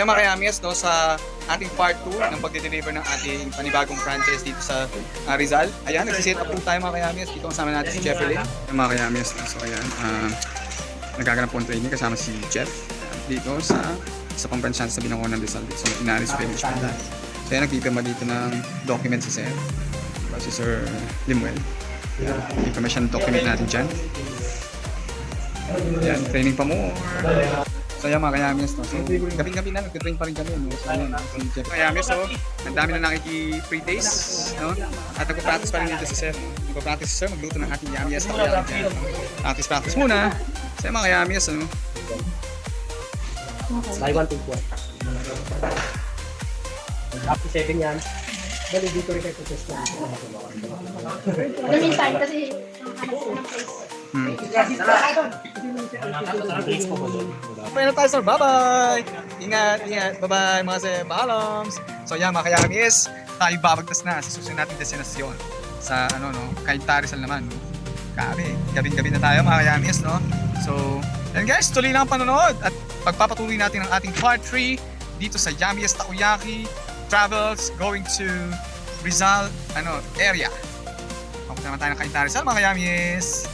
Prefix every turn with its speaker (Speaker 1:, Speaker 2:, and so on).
Speaker 1: yung mga kayamis, no, sa ating part 2 ng pagde-deliver ng ating panibagong franchise dito sa ah, Rizal. Ayan, nagsiset up po tayo mga kayamis. Dito kasama natin si Jeffrey. Yung mga kayamis, no, so ayan, ah, nagaganap po ang training kasama si Jeff dito sa sa pambansyan sa Binangonan ng Rizal dito sa Inaris Village. So ayan, nagpipirma dito ng document si Sir. Diba, si Sir Limuel. Ayan, information document natin dyan. Ayan, training pa more. So ayan mga kayamis, no? So gabi-gabi na, nagtitrain pa rin kami, no? So si Jeff. Kayamis, so ang dami na nakiki-free days, no? At nagpa-practice pa rin dito si Sir. Nagpa-practice si Sir, magluto ng ating kaya. Practice, practice muna. So ayan mga kayamis, ano?
Speaker 2: Buy one, take one. Up to seven yan. Bali, dito rin kayo test na.
Speaker 3: The meantime, kasi ng place.
Speaker 1: Hmm. Bye na tayo, sir. Bye-bye! Ingat, ingat. Bye-bye, mga sir. Paalams! So, yan, mga kayamis. Tayo babagtas na sa susunod nating destinasyon. Sa, ano, no? Kahit Tarisal naman, no? Grabe. Gabing-gabi na tayo, mga kayamis, no? So, yan guys, tuloy lang ang panonood. At pagpapatuloy natin ang ating part 3 dito sa Yamiest Takoyaki Travels going to Rizal, ano, area. Papunta naman tayo ng Kainta Rizal, mga kayamis.